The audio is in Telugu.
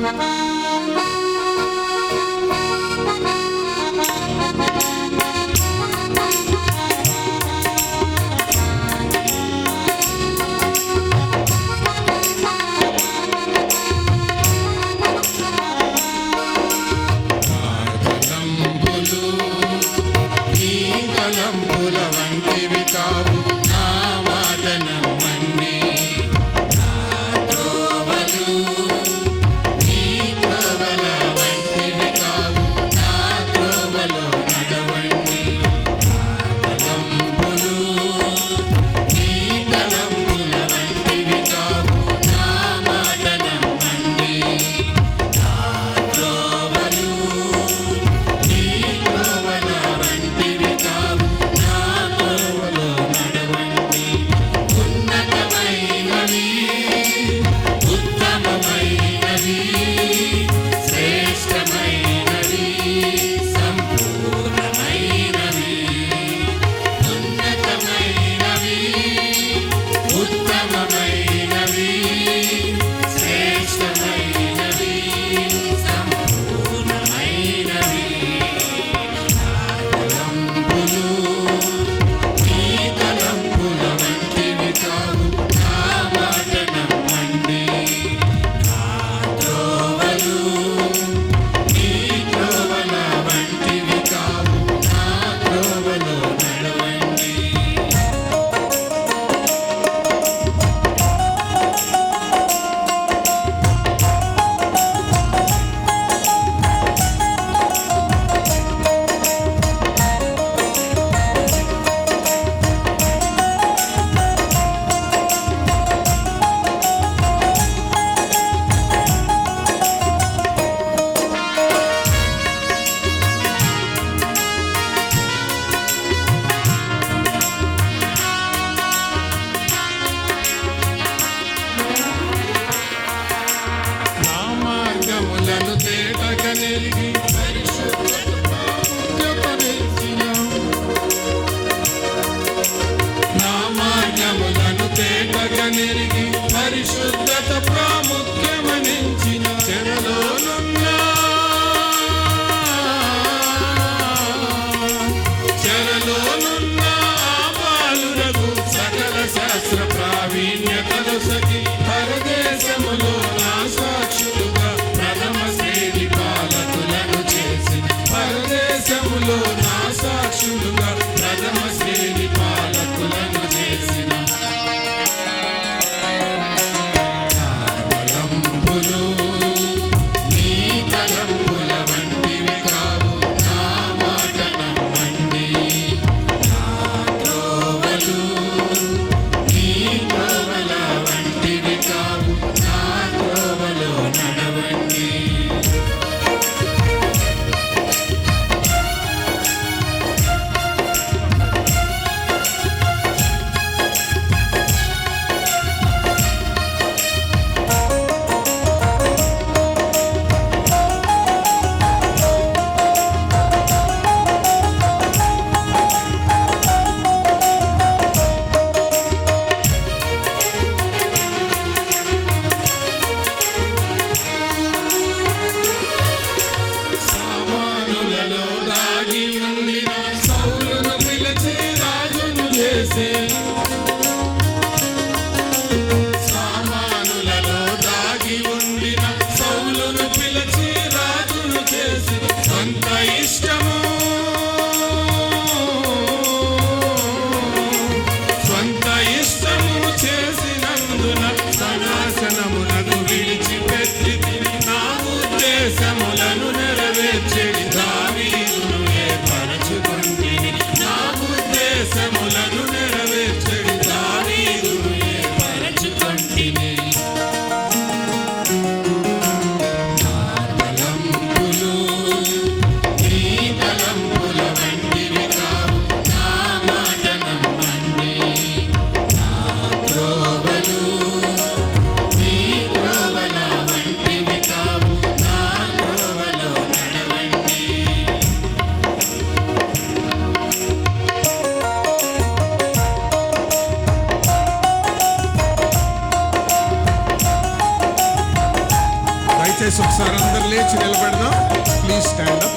Música నా తేటగా నెరిగి పరిశుద్ధత ప్రాముఖ్యమనించిన చెరలోనున్నా చెరలోనున్న stand up.